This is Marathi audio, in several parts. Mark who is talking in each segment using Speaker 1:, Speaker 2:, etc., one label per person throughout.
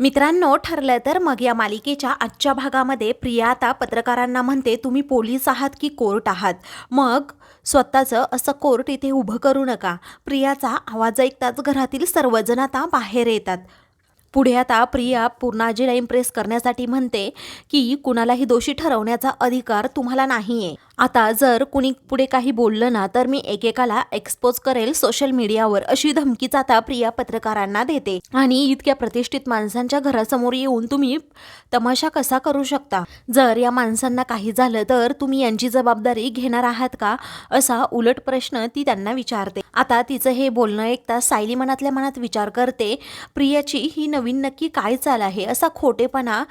Speaker 1: मित्रांनो ठरलं तर मग या मालिकेच्या आजच्या भागामध्ये प्रिया आता पत्रकारांना म्हणते तुम्ही पोलीस आहात की कोर्ट आहात? मग स्वतःचं असं कोर्ट इथे उभं करू नका. प्रियाचा आवाज ऐकताच घरातील सर्वजण आता बाहेर येतात. पुढे आता प्रिया पूर्णाजीला इम्प्रेस करण्यासाठी म्हणते की कुणालाही दोषी ठरवण्याचा अधिकार तुम्हाला नाही आहे आता जर कुणी पुढे काही बोललं ना तर मी एकेकाला एक्सपोज करेल सोशल मीडियावर अशी धमकीच आता प्रिया पत्रकारांना देते. आणि इतक्या प्रतिष्ठित माणसांच्या घरासमोर येऊन तुम्ही तमाशा कसा करू शकता? जर या माणसांना काही झालं तर तुम्ही यांची जबाबदारी घेणार आहात का? असा उलट प्रश्न ती त्यांना विचारते. आता तिचं हे बोलणं ऐकता सायली मनातल्या मनात विचार करते प्रियाची ही नवीन नक्की काय चाल आहे? असा खोटेपणा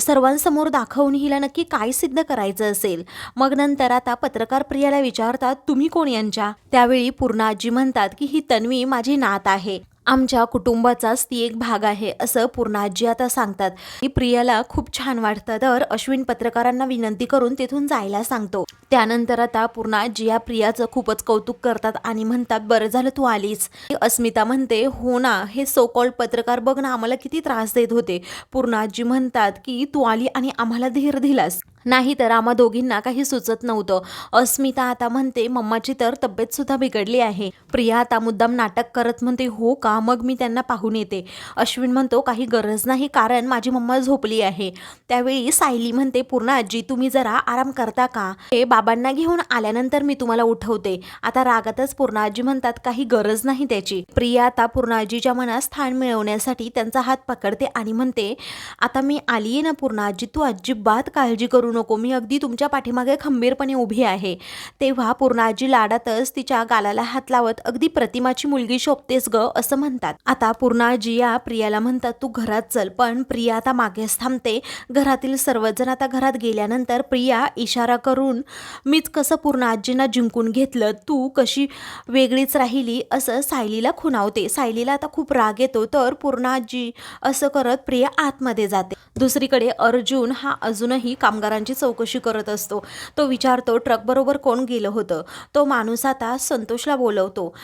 Speaker 1: सर्वांसमोर दाखवून हिला नक्की काय सिद्ध करायचं असेल? मग नंतर आता पत्रकार प्रियाला विचारतात तुम्ही कोण यांच्या? त्यावेळी पूर्ण आजी म्हणतात की ही तन्वी माझी नात आहे. आमच्या कुटुंबाचाच ती एक भाग आहे असं पूर्णाजी आता सांगतात. की प्रियाला खूप छान वाटतं तर अश्विन पत्रकारांना विनंती करून तिथून जायला सांगतो. त्यानंतर आता पूर्ण आजी या प्रियाचं खूपच कौतुक करतात आणि म्हणतात बरं झालं तू आलीस. अस्मिता म्हणते हो ना हे सो कॉल्ड पत्रकार बघ ना आम्हाला किती त्रास देत होते. पूर्ण आजी म्हणतात की तू आली आणि आम्हाला धीर दिलास. नाही तर आम्हा दोघींना काही सुचत नव्हतं. अस्मिता आता म्हणते मम्माची तर तब्येत सुद्धा बिघडली आहे. प्रिया आता मुद्दाम नाटक करत म्हणते हो का? मग मी त्यांना पाहून येते. अश्विन म्हणतो काही गरज नाही कारण माझी मम्मा झोपली आहे. त्यावेळी सायली म्हणते पूर्ण आजी तुम्ही जरा आराम करता का? हे बाबांना घेऊन आल्यानंतर मी तुम्हाला उठवते. आता रागातच पूर्ण आजी म्हणतात काही गरज नाही त्याची. प्रिया आता पूर्ण आजीच्या मनात स्थान मिळवण्यासाठी त्यांचा हात पकडते आणि म्हणते आता मी आली आहे ना पूर्ण आजी तू अजिबात काळजी करू नको. मी अगदी तुमच्या पाठीमागे खंबीरपणे उभी आहे. तेव्हा पूर्ण आजी लाडातच तिच्या गालाला हात लावत अगदी प्रतिमाची मुलगी शोभतेस ग असं म्हणतात. आता पूर्ण आजी या प्रियाला म्हणतात तू घरात चल पण प्रिया आता मागेच थांबते. घरातील सर्वजण आता घरात गेल्यानंतर प्रिया इशारा करून मीच कसं पूर्ण आजींना जिंकून घेतलं तू कशी वेगळीच राहिली असं सायलीला खुणावते. सायलीला आता खूप राग येतो तर पूर्ण आजी असं करत प्रिया आतमध्ये जाते. दुसरीकडे अर्जुन हा अजूनही कामगारांची चौकशी करत असतो. तो विचारतो ट्रक बरोबर कोण गेलं होतं? तो माणूस आता संतोषला बोलवतो.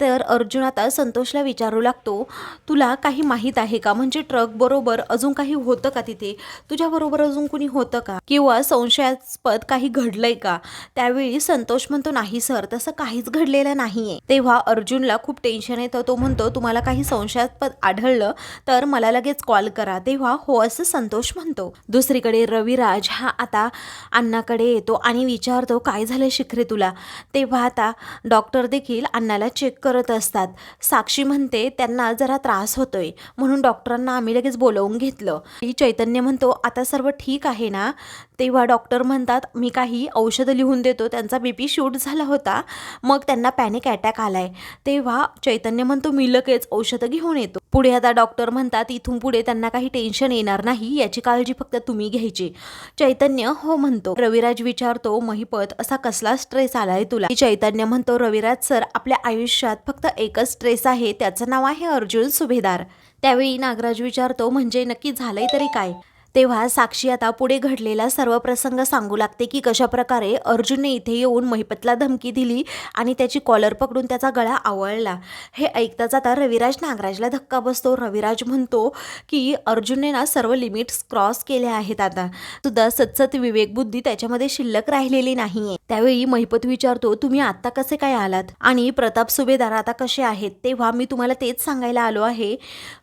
Speaker 1: तर अर्जुन आता संतोषला विचारू लागतो तुला काही माहीत आहे का? म्हणजे ट्रक बरोबर अजून काही होतं का तिथे? तुझ्याबरोबर अजून कुणी होतं का? किंवा संशयास्पद काही घडलंय का? त्यावेळी संतोष म्हणतो नाही सर तसं काहीच घडलेलं नाहीये. तेव्हा अर्जुनला खूप टेन्शन येतं. तो म्हणतो तुम्हाला काही संशयास्पद आढळलं तर मला लगेच कॉल करा. तेव्हा हो असं संतोष म्हणतो. दुसरीकडे रविराज हा आता अण्णाकडे येतो आणि विचारतो काय झालं शिखरे तुला? तेव्हा आता डॉक्टर देखील अण्णाला चेक करत असतात. साक्षी म्हणते त्यांना जरा त्रास होतोय. म्हणून डॉक्टरांना आम्ही लगेच बोलवून घेतलं. ही चैतन्य म्हणतो आता सर्व ठीक आहे ना? तेव्हा डॉक्टर म्हणतात मी काही औषधं लिहून देतो त्यांचा बीपी शूट झाला होता मग त्यांना पॅनिक अटॅक आलाय. तेव्हा चैतन्य म्हणतो मी लगेच औषधं घेऊन येतो. पुढे आता डॉक्टर म्हणतात इथून पुढे त्यांना काही टेन्शन येणार नाही याची काळजी फक्त तुम्ही घ्यायची. चैतन्य हो म्हणतो रविराज विचारतो महिपत असा कसला स्ट्रेस आलाय तुला? चैतन्य म्हणतो रविराज सर आपल्या आयुष्यात फक्त एकच स्ट्रेस आहे त्याचं नाव आहे अर्जुन सुभेदार. त्यावेळी नागराज विचारतो म्हणजे नक्की झालंय तरी काय? तेव्हा साक्षी आता पुढे घडलेला सर्व प्रसंग सांगू लागते की कशा प्रकारे अर्जुनने इथे येऊन महिपतला धमकी दिली आणि त्याची कॉलर पकडून त्याचा गळा आवळला. हे ऐकताच आता रविराज नागराजला धक्का बसतो. रविराज म्हणतो की अर्जुनने ना सर्व लिमिट्स क्रॉस केल्या आहेत आता. सुद्धा सतसत विवेकबुद्धी त्याच्यामध्ये शिल्लक राहिलेली नाहीये. त्यावेळी महिपत विचारतो तुम्ही आत्ता कसे काय आलात? आणि प्रताप सुभेदार आता कसे आहेत? तेव्हा मी तुम्हाला तेच सांगायला आलो आहे.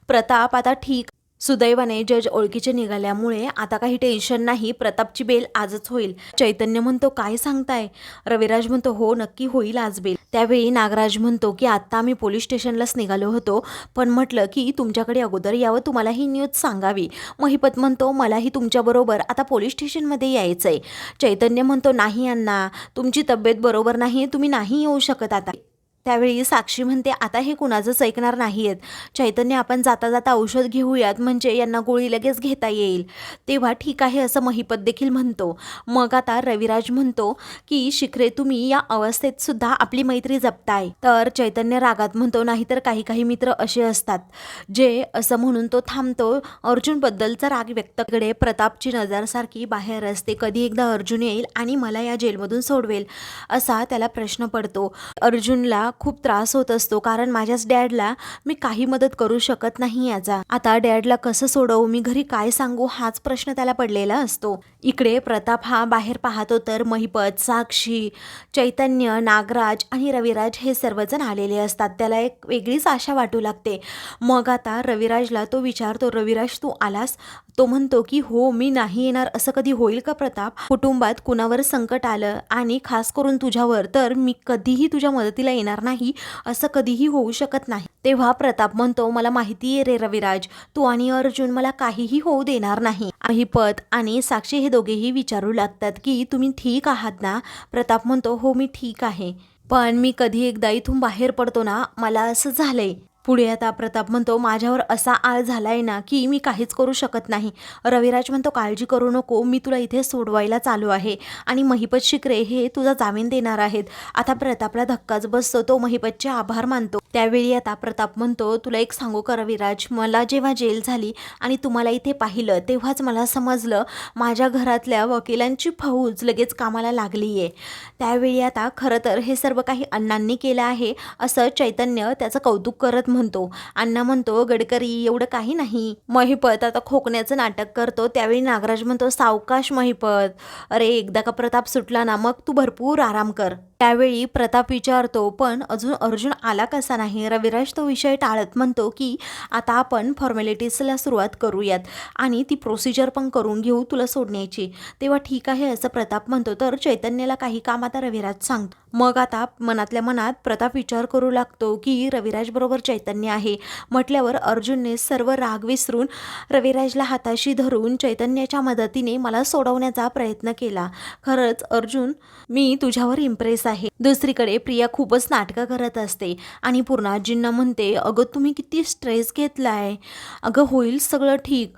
Speaker 1: प्रताप आता ठीक सुदैवाने जज ओळखीचे निघाल्यामुळे आता काही टेन्शन नाही प्रतापची बेल आजच होईल. चैतन्य म्हणतो काय सांगताय? रविराज म्हणतो हो नक्की होईल आज बेल. त्यावेळी नागराज म्हणतो की आत्ता आम्ही पोलीस स्टेशनलाच निघालो होतो पण म्हटलं की तुमच्याकडे अगोदर यावं तुम्हाला ही न्यूज सांगावी. महिपत म्हणतो मलाही तुमच्याबरोबर आता पोलीस स्टेशनमध्ये यायचं आहे चैतन्य म्हणतो नाही अण्णा तुमची तब्येत बरोबर नाही तुम्ही नाही येऊ शकत आता. त्यावेळी साक्षी म्हणते आता हे कुणाचंच ऐकणार नाही आहेत चैतन्य आपण जाता जाता औषध घेऊयात म्हणजे यांना गोळी लगेच घेता येईल. तेव्हा ठीक आहे असं महिपत देखील म्हणतो. मग आता रविराज म्हणतो की शिखरे तुम्ही या अवस्थेत सुद्धा आपली मैत्री जपताय. तर चैतन्य रागात म्हणतो नाहीतर काही काही मित्र असे असतात जे असं म्हणून तो थांबतो. अर्जुनबद्दलचा राग व्यक्तकडे प्रतापची नजरसारखी बाहेर असते. कधी एकदा अर्जुन येईल आणि मला या जेलमधून सोडवेल असा त्याला प्रश्न पडतो. अर्जुनला खूप त्रास होत असतो. कारण माझ्याच डॅडला मी काही मदत करू शकत नाही याचा. आता डॅडला कसं सोडवू मी घरी काय सांगू हाच प्रश्न त्याला पडलेला असतो. इकडे प्रताप हा बाहेर पाहतो तर महिपत साक्षी चैतन्य नागराज आणि रविराज हे सर्वजण आलेले असतात. त्याला एक वेगळीच आशा वाटू लागते. मग आता रविराजला तो विचारतो रविराज तू आलास? तो म्हणतो की हो मी नाही येणार असं कधी होईल का प्रताप? कुटुंबात कुणावर संकट आलं आणि खास करून तुझ्यावर तर मी कधीही तुझ्या मदतीला येणार नाही असं कधीही होऊ शकत नाही. तेव्हा प्रताप म्हणतो मला माहिती आहे रे रविराज तू आणि अर्जुन मला काहीही होऊ देणार नाही. महिपत आणि साक्षी हे दोघेही विचारू लागतात की तुम्ही ठीक आहात ना? प्रताप म्हणतो हो मी ठीक आहे. पण मी कधी एकदा इथून बाहेर पडतो ना मला असं झालंय. पुढे आता प्रताप म्हणतो माझ्यावर असा आळ झालाय ना की मी काहीच करू शकत नाही. रविराज म्हणतो काळजी करू नको मी तुला इथे सोडवायला चालू आहे. आणि महिपत शिकरे हे तुझा जामीन देणार आहेत. आता प्रतापला धक्काच बसतो तो महिपतचे आभार मानतो. त्यावेळी आता प्रताप म्हणतो तुला एक सांगू का रविराज? मला जेव्हा जेल झाली आणि तुम्हाला इथे पाहिलं तेव्हाच मला समजलं माझ्या घरातल्या वकिलांची फौज लगेच कामाला लागली आहे त्यावेळी आता खरं तर हे सर्व काही अण्णांनी केलं आहे असं चैतन्य त्याचं कौतुक करत म्हणतो. अण्णा म्हणतो गडकरी एवढं काही नाही. महिपत आता खोकण्याचं नाटक करतो. त्यावेळी नागराज म्हणतो सावकाश महिपत. अरे एकदा का प्रताप सुटला ना मग तू भरपूर आराम कर. त्यावेळी प्रताप विचारतो पण अजून अर्जुन आला कसा नाही. रविराज तो विषय टाळत म्हणतो की आता आपण फॉर्मॅलिटीजला सुरुवात करूयात आणि ती प्रोसिजर पण करून घेऊ तुला सोडण्याची. तेव्हा ठीक आहे असं प्रताप म्हणतो. तर चैतन्याला काही काम आता रविराज सांगतो. मग आता मनातल्या मनात प्रताप विचार करू लागतो की रविराज बरोबर चैतन्य आहे. म्हटल्यावर अर्जुनने सर्व राग विसरून रविराजला हाताशी धरून चैतन्याच्या मदतीने मला सोडवण्याचा प्रयत्न केला. खरंच अर्जुन मी तुझ्यावर इम्प्रेस आहे. दुसरीकडे प्रिया खूपच नाटकं करत असते आणि पूर्णाजींना म्हणते अगं तुम्ही किती स्ट्रेस घेतलाय. अगं होईल सगळं ठीक.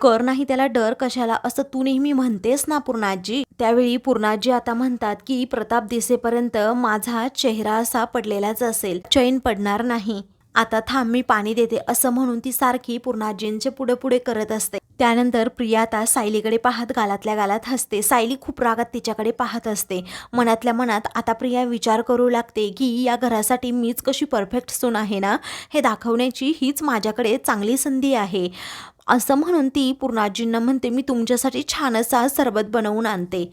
Speaker 1: कर नाही त्याला डर कशाला? असं तू नेहमी म्हणतेस ना पूर्णाजी. त्यावेळी पूर्णाजी आता म्हणतात की प्रताप दिसेपर्यंत माझा चेहरा असा पडलेलाच असेल. चैन पडणार नाही. आता थांब मी पाणी देते. असं म्हणून ती सारखी पूर्णाजींचे पुढे पुढे करत असते. त्यानंतर प्रिया आता सायलीकडे पाहत गालातल्या गालात हसते. सायली खूप रागात तिच्याकडे पाहत असते. मनातल्या मनात आता प्रिया विचार करू लागते की या घरासाठी मीच कशी परफेक्ट सून आहे ना? हे दाखवण्याची हीच माझ्याकडे चांगली संधी आहे. असं म्हणून ती पूर्णाजींना म्हणते मी तुमच्यासाठी छान असा सरबत बनवून आणते.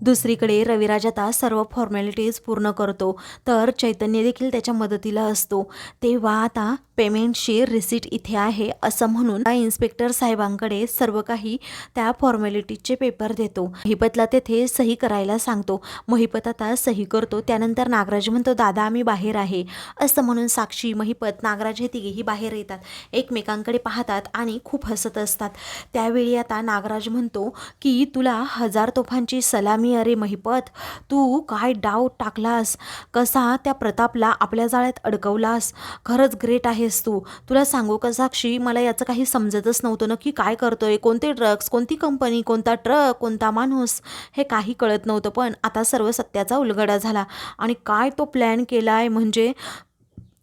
Speaker 1: दुसरीकडे रविराज आता सर्व फॉर्मॅलिटीज पूर्ण करतो. तर चैतन्य देखील त्याच्या मदतीला असतो. तेव्हा आता पेमेंटची रिसीट इथे आहे असं म्हणून त्या इन्स्पेक्टर साहेबांकडे सर्व काही त्या फॉर्मॅलिटीजचे पेपर देतो. महिपतला तेथे सही करायला सांगतो. महिपत आता सही करतो. त्यानंतर नागराज म्हणतो दादा आम्ही बाहेर आहे. असं म्हणून साक्षी महिपत नागराज हे तिघेही बाहेर येतात. एकमेकांकडे पाहतात आणि खूप हसत असतात. त्यावेळी आता नागराज म्हणतो की तुला हजार तोफांची सलामी अरे महिपत तू काय डाव टाकलास? कसा त्या प्रतापला आपल्या जाळ्यात अडकवलास? खरंच ग्रेट आहेस तू. तुला सांगू का साक्षी मला याचं काही समजतच नव्हतं नक्की काय करतोय कोणते ड्रग्स कोणती कंपनी कोणता ट्रक कोणता माणूस? हे काही कळत नव्हतं पण आता सर्व सत्याचा उलगडा झाला. आणि काय तो प्लॅन केला आहे म्हणजे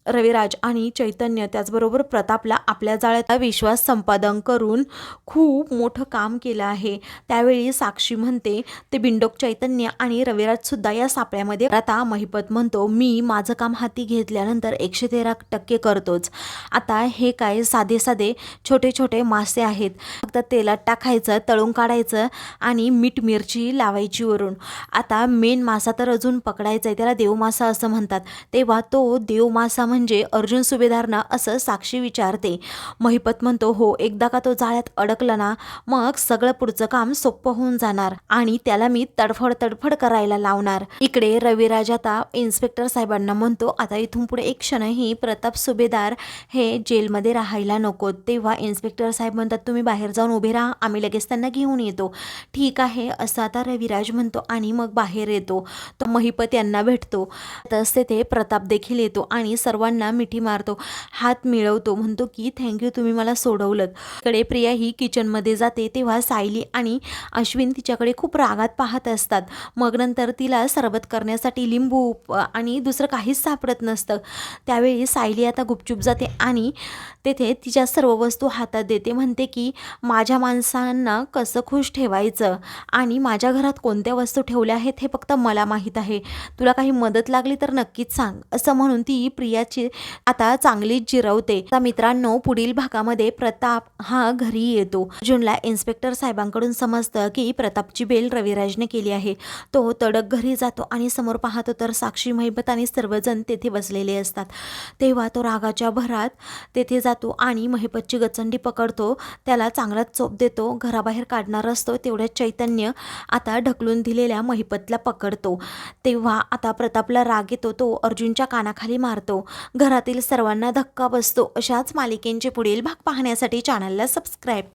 Speaker 1: रविराज आणि चैतन्य त्याचबरोबर प्रतापला आपल्या जाळ्याचा विश्वास संपादन करून खूप मोठं काम केलं आहे. त्यावेळी साक्षी म्हणते ते बिंडोक चैतन्य आणि रविराजसुद्धा या सापळ्यामध्ये आता महिपत म्हणतो मी माझं काम हाती घेतल्यानंतर एकशे तेरा टक्के करतोच. आता हे काय साधे साधे छोटे छोटे मासे आहेत. फक्त तेलात टाकायचं तळून काढायचं आणि मीठ मिरची लावायची वरून. आता मेन मासा तर अजून पकडायचा आहे त्याला देवमासा असं म्हणतात. तेव्हा तो देवमासा म्हणजे अर्जुन सुभेदार ना असं साक्षी विचारते. महिपत म्हणतो हो एकदा का तो जाळ्यात अडकला ना मग सगळं पुढचं काम सोपं होऊन जाणार आणि त्याला मी तडफड तडफड करायला लावणार. इकडे रविराज आता इन्स्पेक्टर साहेबांना म्हणतो आता इथून पुढे एक क्षणही प्रताप सुभेदार हे जेलमध्ये राहायला नको. तेव्हा इन्स्पेक्टर साहेब म्हणतात तुम्ही बाहेर जाऊन उभे राहा आम्ही लगेच त्यांना घेऊन येतो. ठीक आहे असं आता रविराज म्हणतो आणि मग बाहेर येतो. तो महिपत यांना भेटतो. तसे ते प्रताप देखील येतो आणि सर्व सर्वांना मिठी मारतो हात मिळवतो म्हणतो की थँक्यू तुम्ही मला सोडवलं कडे प्रिया ही किचनमध्ये जाते तेव्हा सायली आणि अश्विन तिच्याकडे खूप रागात पाहत असतात. मग नंतर तिला सरबत करण्यासाठी लिंबू आणि दुसरं काहीच सापडत नसतं. त्यावेळी सायली आता गुपचूप जाते आणि तेथे तिच्या सर्व वस्तू हातात देते. म्हणते की माझ्या माणसांना कसं खुश ठेवायचं? आणि माझ्या घरात कोणत्या वस्तू ठेवल्या आहेत हे फक्त मला माहीत आहे. तुला काही मदत लागली तर नक्कीच सांग. असं म्हणून ती प्रिया ची आता चांगलीच जिरवते. आता मित्रांनो पुढील भागामध्ये प्रताप हा घरी येतो. अर्जुनला इन्स्पेक्टर साहेबांकडून समजतं की प्रतापची बेल रविराजने केली आहे. तो तडक घरी जातो आणि समोर पाहतो तर साक्षी महिबत आणि सर्वजण तेथे बसलेले असतात. तेव्हा तो रागाच्या भरात तेथे जातो आणि महिपतची गचंडी पकडतो. त्याला चांगलाच चोप देतो घराबाहेर काढणार असतो. तेवढ्यात चैतन्य आता ढकलून दिलेल्या महिपतला पकडतो. तेव्हा आता प्रतापला राग येतो तो अर्जुनच्या कानाखाली मारतो. घरातील सर्वांना धक्का बसतो. अशाच मालिकेंचे पुढील भाग पाहण्यासाठी चॅनलला सबस्क्राईब